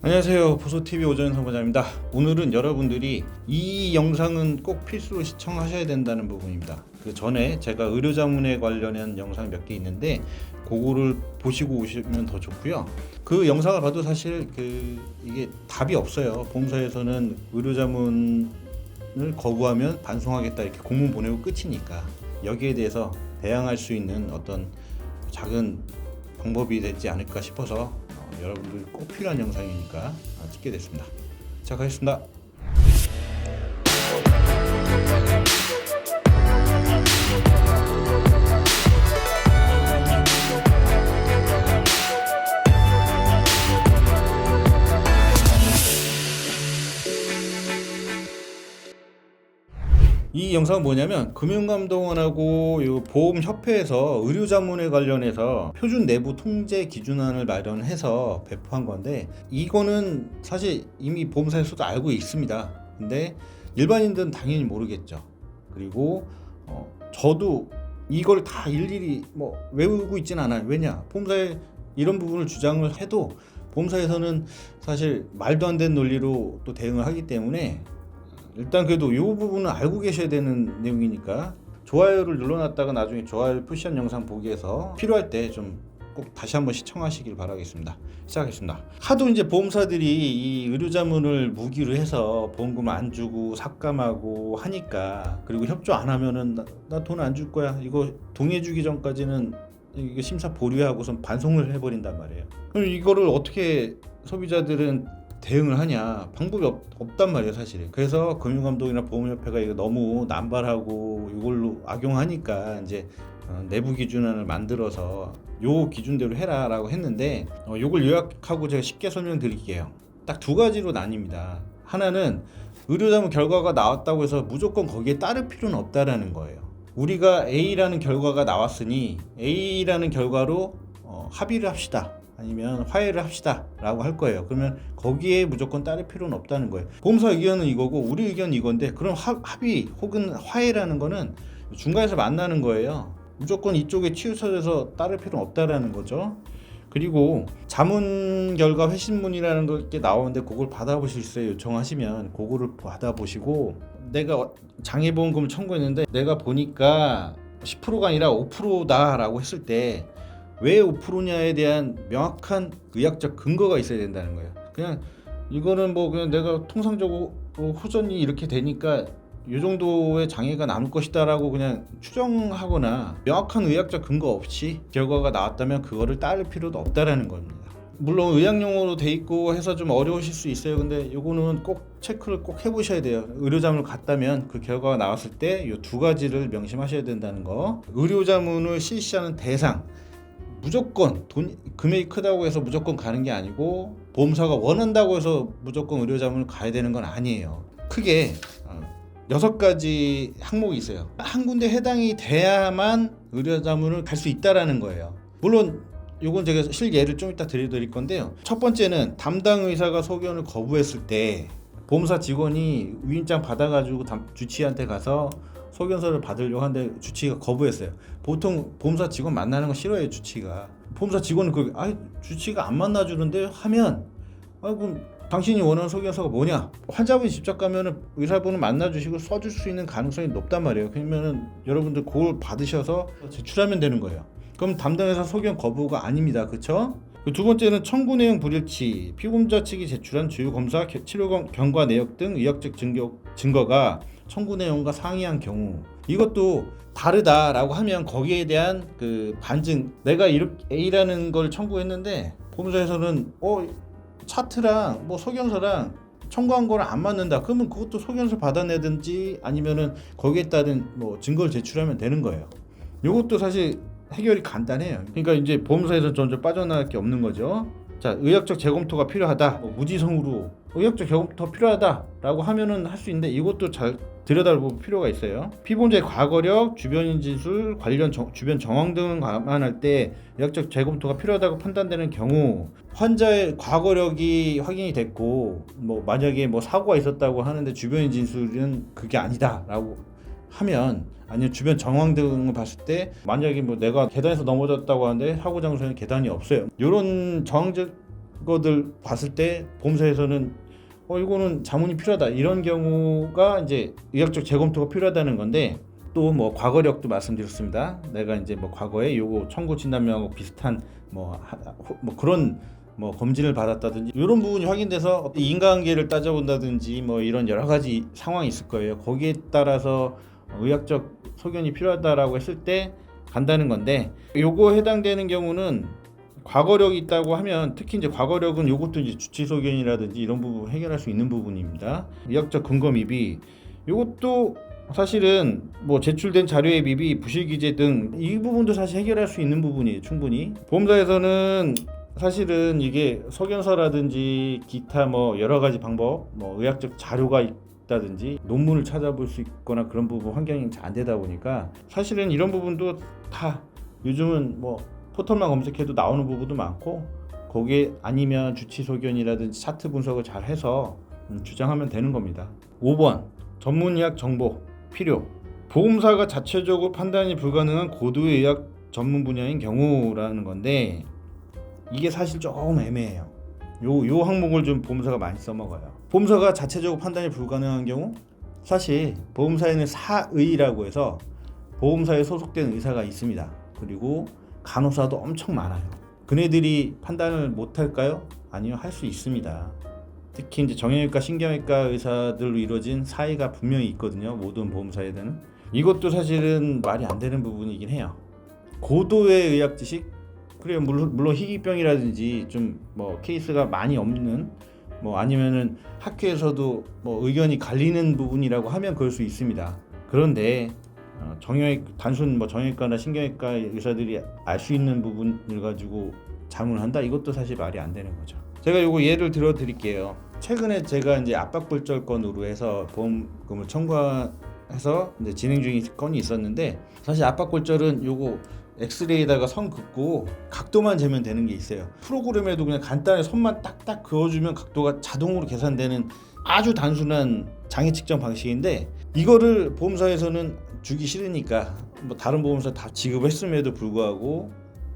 안녕하세요. 보소TV 오전 선거자입니다. 오늘은 여러분들이 이 영상은 꼭 필수로 시청하셔야 된다는 부분입니다. 그 전에 제가 의료자문에 관련한 영상 몇 개 있는데 그거를 보시고 오시면 더 좋고요. 그 영상을 봐도 사실 그 이게 답이 없어요. 보험사에서는 의료자문을 거부하면 반송하겠다 이렇게 공문 보내고 끝이니까 여기에 대해서 대항할 수 있는 어떤 작은 방법이 되지 않을까 싶어서 어, 여러분들 꼭 필요한 영상이니까 아, 찍게 됐습니다. 자 가겠습니다. 영상은 뭐냐면 금융감독원하고 요 보험협회에서 의료자문에 관련해서 표준 내부 통제 기준안을 마련해서 배포한 건데 이거는 사실 이미 보험사에서도 알고 있습니다. 근데 일반인들은 당연히 모르겠죠. 그리고 어, 저도 이걸 다 일일이 뭐 외우고 있진 않아요. 왜냐 보험사에 이런 부분을 주장을 해도 보험사에서는 사실 말도 안 되는 논리로 또 대응을 하기 때문에 일단 그래도 이 부분은 알고 계셔야 되는 내용이니까 좋아요를 눌러놨다가 나중에 좋아요 푸시한 영상 보기에서 필요할 때좀 꼭 다시 한번 시청하시길 바라겠습니다. 시작하겠습니다. 하도 이제 보험사들이 이 의료자문을 무기로 해서 보험금 안 주고 삭감하고 하니까 그리고 협조 안 하면은 나 돈 안 줄 거야. 이거 동의해주기 전까지는 이거 심사 보류하고선 반송을 해버린단 말이에요. 그럼 이거를 어떻게 소비자들은 대응을 하냐? 방법이 없, 없단 말이에요 사실은. 그래서 금융감독이나 보험협회가 이거 너무 남발하고 이걸로 악용하니까 이제 어, 내부 기준안을 만들어서 요 기준대로 해라라고 했는데 어, 요걸 요약하고 제가 쉽게 설명드릴게요. 딱 두 가지로 나뉩니다. 하나는 의료자문 결과가 나왔다고 해서 무조건 거기에 따를 필요는 없다라는 거예요. 우리가 A라는 결과가 나왔으니 A라는 결과로 어, 합의를 합시다 아니면 화해를 합시다라고 할 거예요. 그러면 거기에 무조건 따를 필요는 없다는 거예요. 보험사 의견은 이거고 우리 의견은 이건데 그럼 합, 합의 혹은 화해라는 거는 중간에서 만나는 거예요. 무조건 이쪽에 치우쳐져서 따를 필요는 없다라는 거죠. 그리고 자문 결과 회신문이라는 게 나오는데 그걸 받아보실 수. 요청하시면 그거를 받아보시고 내가 장애보험금을 청구했는데 내가 보니까 10%가 아니라 5%다라고 했을 때 왜 5%냐에 대한 명확한 의학적 근거가 있어야 된다는 거예요. 그냥 이거는 뭐 그냥 내가 통상적으로 후전이 이렇게 되니까 이 정도의 장애가 남을 것이다라고 그냥 추정하거나 명확한 의학적 근거 없이 결과가 나왔다면 그거를 따를 필요도 없다라는 겁니다. 물론 의학 용어로 돼 있고 해서 좀 어려우실 수 있어요. 근데 요거는 꼭 체크를 꼭 해보셔야 돼요. 의료자문을 갔다면 그 결과가 나왔을 때 이 두 가지를 명심하셔야 된다는 거. 의료자문을 실시하는 대상 무조건 돈 금액이 크다고 해서 무조건 가는 게 아니고 보험사가 원한다고 해서 무조건 의료자문을 가야 되는 건 아니에요. 크게 어, 여섯 가지 항목이 있어요. 한 군데 해당이 돼야만 의료자문을 갈 수 있다라는 거예요. 물론 요건 제가 실예를 좀 이따 드릴 건데요. 첫 번째는 담당 의사가 소견을 거부했을 때 보험사 직원이 위임장 받아가지고 담- 주치의한테 가서 소견서를 받으려고 하는데 주치의가 거부했어요. 보통 보험사 직원 만나는 거 싫어해요 주치의가. 보험사 직원은 그 아, 주치의가 안 만나주는데 하면 아 그럼 당신이 원하는 소견서가 뭐냐? 환자분이 직접 가면은 의사분을 만나주시고 써줄 수 있는 가능성이 높단 말이에요. 그러면은 여러분들 그걸 받으셔서 제출하면 되는 거예요. 그럼 담당회사 소견 거부가 아닙니다. 그렇죠? 두 번째는 청구 내용 불일치, 피고자 측이 제출한 주요 검사 겨- 치료 경- 경과 내역 등 의학적 증거, 증거가 청구 내용과 상이한 경우 이것도 다르다라고 하면 거기에 대한 그 반증 내가 이렇게 A라는 걸 청구했는데 보험사에서는 어 차트랑 뭐 소견서랑 청구한 거랑 안 맞는다. 그러면 그것도 소견서 받아내든지 아니면은 거기에 따른 뭐 증거를 제출하면 되는 거예요. 이것도 사실 해결이 간단해요. 그러니까 이제 보험사에서 점점 빠져나갈 게 없는 거죠. 자, 의학적 재검토가 필요하다. 뭐 무지성으로 의학적 재검토 필요하다라고 하면은 할 수 있는데 이것도 잘 들여다볼 필요가 있어요. 피보험자의 과거력, 주변인 진술, 관련 정- 주변 정황 등을 감안할 때 의학적 재검토가 필요하다고 판단되는 경우 환자의 과거력이 확인이 됐고 뭐 만약에 뭐 사고가 있었다고 하는데 주변인 진술은 그게 아니다라고 하면 아니면 주변 정황 등을 봤을 때 만약에 뭐 내가 계단에서 넘어졌다고 하는데 사고 장소에는 계단이 없어요. 이런 정황적 거들 봤을 때 보험사에서는 어 이거는 자문이 필요하다 이런 경우가 이제 의학적 재검토가 필요하다는 건데 또 뭐 과거력도 말씀드렸습니다. 내가 이제 뭐 과거에 요거 청구 진단명하고 비슷한 뭐, 뭐 그런 뭐 검진을 받았다든지 이런 부분이 확인돼서 인과관계를 따져본다든지 뭐 이런 여러 가지 상황이 있을 거예요. 거기에 따라서 의학적 소견이 필요하다라고 했을 때 간다는 건데 요거 해당되는 경우는 과거력이 있다고 하면 특히 이제 과거력은 요것도 이제 주치 소견이라든지 이런 부분 해결할 수 있는 부분입니다. 의학적 근거 미비 요것도 사실은 뭐 제출된 자료의 미비, 부실 기재 등 이 부분도 사실 해결할 수 있는 부분이에요. 충분히 보험사에서는 사실은 이게 소견서라든지 기타 뭐 여러 가지 방법, 뭐 의학적 자료가 있다든지 논문을 찾아볼 수 있거나 그런 부분 환경이 잘 안 되다 보니까 사실은 이런 부분도 다 요즘은 뭐 포털만 검색해도 나오는 부분도 많고 거기에 아니면 주치 소견이라든지 차트 분석을 잘 해서 음, 주장하면 되는 겁니다. 5번 전문의학 정보 필요 보험사가 자체적으로 판단이 불가능한 고도의 의학 전문 분야인 경우라는 건데 이게 사실 조금 애매해요. 요, 요 항목을 좀 보험사가 많이 써먹어요. 보험사가 자체적으로 판단이 불가능한 경우 사실 보험사에는 사의라고 해서 보험사에 소속된 의사가 있습니다. 그리고 간호사도 엄청 많아요. 그네들이 판단을 못 할까요? 아니요, 할 수 있습니다. 특히 이제 정형외과, 신경외과 의사들로 이루어진 사이가 분명히 있거든요. 모든 보험사에는 이것도 사실은 말이 안 되는 부분이긴 해요. 고도의 의학 지식 그래요. 물론 물론 희귀병이라든지 좀 뭐 케이스가 많이 없는 뭐 아니면은 학회에서도 뭐 의견이 갈리는 부분이라고 하면 그럴 수 있습니다. 그런데 어, 정형외 단순 뭐 정형외과나 신경외과 의사들이 알 수 있는 부분을 가지고 자문을 한다 이것도 사실 말이 안 되는 거죠. 제가 요거 예를 들어 드릴게요. 최근에 제가 이제 압박불절 건으로 해서 보험금을 청구해서 이제 진행 중인 건이 있었는데 사실 압박골절은 요거 엑스레이에다가 선 긋고 각도만 재면 되는 게 있어요. 프로그램에도 그냥 간단히 선만 딱딱 그어주면 각도가 자동으로 계산되는 아주 단순한 장애 측정 방식인데 이거를 보험사에서는 주기 싫으니까 뭐 다른 보험사 다 지급했음에도 불구하고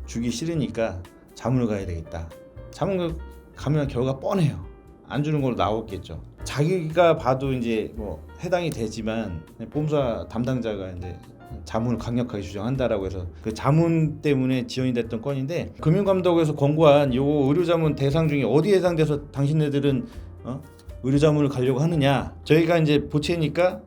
주기 싫으니까 자문을 가야 되겠다. 자문 가면 결과 뻔해요. 안 주는 걸로 나왔겠죠. 자기가 봐도 이제 뭐 해당이 되지만 보험사 담당자가 이제 자문을 강력하게 주장한다라고 해서 그 자문 때문에 지연이 됐던 건인데 금융감독에서 권고한 요 의료자문 대상 중에 어디에 해당돼서 당신네들은 어? 의료자문을 가려고 하느냐 저희가 이제 보채니까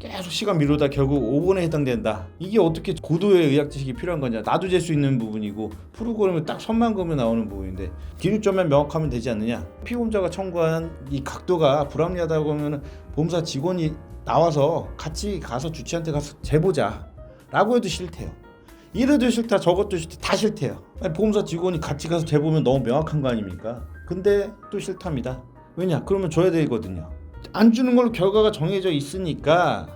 계속 시간 미루다 결국 5번에 해당된다. 이게 어떻게 고도의 의학 지식이 필요한 거냐? 나도 잴 수 있는 부분이고 프로그램은 딱 선만 그으면 나오는 부분인데 기준점만 명확하면 되지 않느냐? 피보험자가 청구한 이 각도가 불합리하다고 하면 보험사 직원이 나와서 같이 가서 주치한테 가서 재보자. 라고 해도 싫대요. 이래도 싫다 저것도 싫다 다 싫대요. 아니, 보험사 직원이 같이 가서 재보면 너무 명확한 거 아닙니까? 근데 또 싫답니다. 왜냐? 그러면 줘야 되거든요. 안 주는 걸로 결과가 정해져 있으니까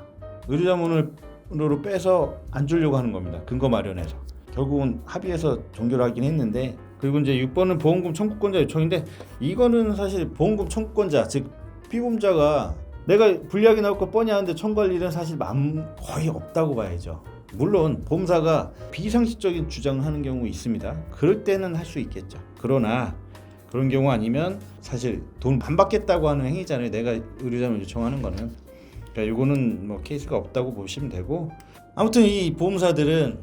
의료자문으로 빼서 안 주려고 하는 겁니다. 근거 마련해서. 결국은 합의해서 종결을 하긴 했는데 그리고 이제 6번은 보험금 청구권자 요청인데 이거는 사실 보험금 청구권자 즉 피보험자가 내가 불리하게 나올 거 뻔히 아는데 청구할 일은 사실 맘 거의 없다고 봐야죠. 물론 보험사가 비상식적인 주장을 하는 경우 있습니다. 그럴 때는 할 수 있겠죠. 그러나 그런 경우 아니면 사실 돈 안 받겠다고 하는 행위잖아요. 내가 의료자문 요청하는 거는. 그러니까 이거는 뭐 케이스가 없다고 보시면 되고 아무튼 이 보험사들은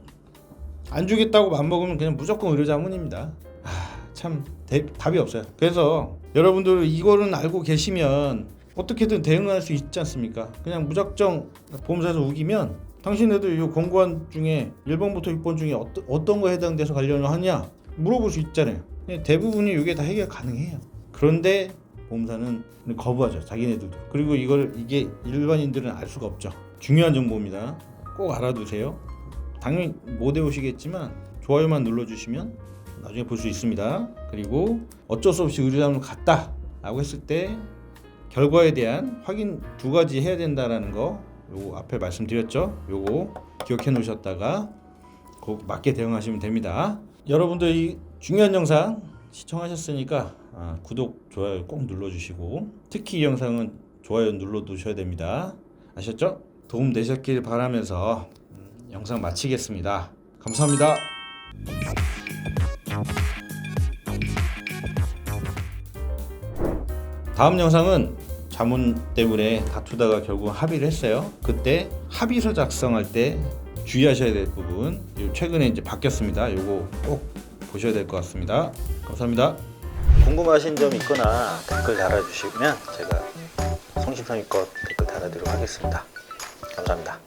안 주겠다고 맘 먹으면 그냥 무조건 의료자문입니다. 아, 참 대- 답이 없어요. 그래서 여러분들 이거는 알고 계시면 어떻게든 대응할 수 있지 않습니까? 그냥 무작정 보험사에서 우기면 당신네들 이 권고안 중에 1번부터 6번 중에 어떤 어떤 거에 해당돼서 관련을 하냐 물어볼 수 있잖아요. 대부분이 이게 다 해결 가능해요. 그런데 보험사는 거부하죠. 자기네들도. 그리고 이걸 이게 일반인들은 알 수가 없죠. 중요한 정보입니다. 꼭 알아두세요. 당연히 못 외우시겠지만 좋아요만 눌러주시면 나중에 볼 수 있습니다. 그리고 어쩔 수 없이 의료자문을 갔다 라고 했을 때 결과에 대한 확인 두 가지 해야 된다라는 거 요거 앞에 말씀드렸죠. 요거 기억해 놓으셨다가 그 맞게 대응하시면 됩니다. 여러분들 이 중요한 영상 시청하셨으니까 아, 구독 좋아요 꼭 눌러주시고 특히 이 영상은 좋아요 눌러 두셔야 됩니다. 아셨죠? 도움 되셨길 바라면서 음, 영상 마치겠습니다. 감사합니다. 다음 영상은 자문 때문에 다투다가 결국 합의를 했어요. 그때 합의서 작성할 때 주의하셔야 될 부분 요 최근에 이제 바뀌었습니다. 요거 꼭 보셔야 될 것 같습니다. 감사합니다. 궁금하신 점 있거나 댓글 달아주시면 제가 성심성의껏 댓글 달아드리도록 하겠습니다. 감사합니다.